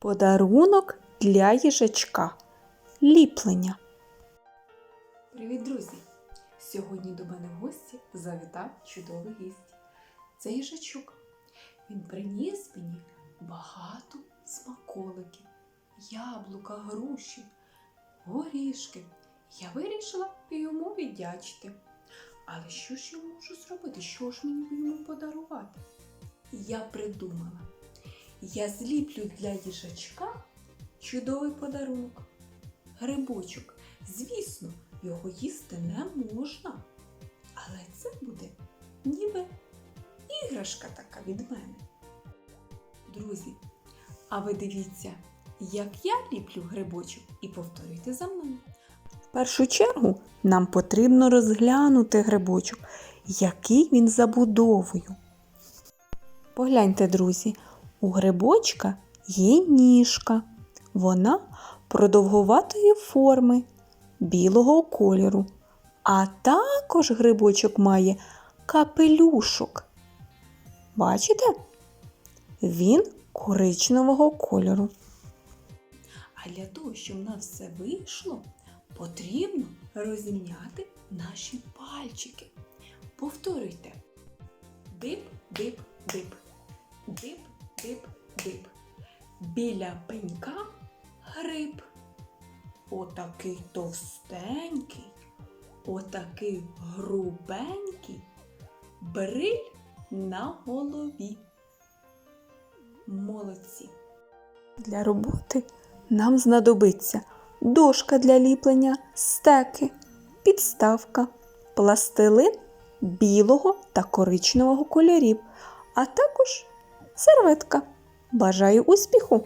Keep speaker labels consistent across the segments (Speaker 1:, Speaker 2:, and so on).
Speaker 1: Подарунок для їжачка. Ліплення.
Speaker 2: Привіт, друзі! Сьогодні до мене в гості завітав чудовий гість. Це їжачок. Він приніс мені багато смаколиків, яблука, груші, горішки. Я вирішила йому віддячити. Але що ж я можу зробити? Що ж мені йому подарувати? Я придумала. Я зліплю для їжачка чудовий подарунок. Грибочок. Звісно, його їсти не можна. Але це буде ніби іграшка така від мене. Друзі, а ви дивіться, як я ліплю грибочок і повторюйте за мною.
Speaker 1: В першу чергу нам потрібно розглянути грибочок, який він забудовою. Погляньте, друзі, у грибочка є ніжка. Вона продовгуватої форми, білого кольору. А також грибочок має капелюшок. Бачите? Він коричневого кольору.
Speaker 2: А для того, щоб у нас все вийшло, потрібно розімняти наші пальчики. Повторюйте. Дип, дип, дип. Дип, дип, дип. Біля пенька гриб. Отакий товстенький, отакий грубенький, бриль на голові. Молодці.
Speaker 1: Для роботи нам знадобиться дошка для ліплення, стеки, підставка, пластилин білого та коричневого кольорів, а також серветка. Бажаю успіху!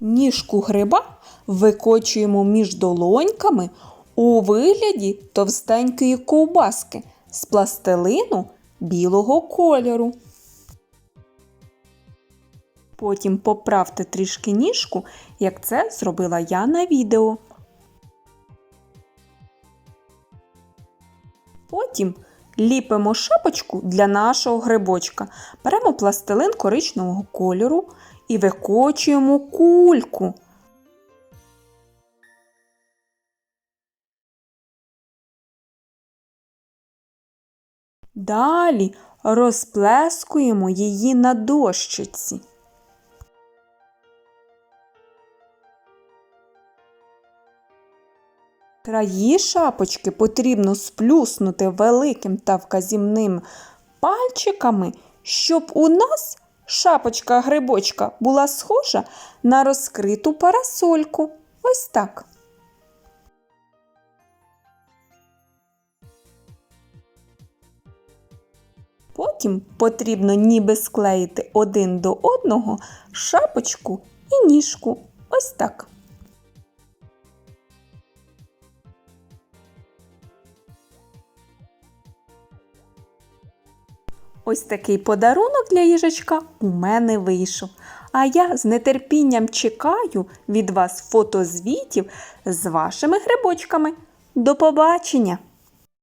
Speaker 1: Ніжку гриба викочуємо між долоньками у вигляді товстенької ковбаски з пластилину білого кольору. Потім поправте трішки ніжку, як це зробила я на відео. Потім ліпимо шапочку для нашого грибочка. Беремо пластилин коричневого кольору і викочуємо кульку. Далі розплескуємо її на дощиці. Краї шапочки потрібно сплюснути великим та вказівним пальчиками, щоб у нас шапочка грибочка була схожа на розкриту парасольку. Ось так. Потім потрібно ніби склеїти один до одного шапочку і ніжку. Ось так. Ось такий подарунок для їжачка у мене вийшов. А я з нетерпінням чекаю від вас фотозвітів з вашими грибочками. До побачення!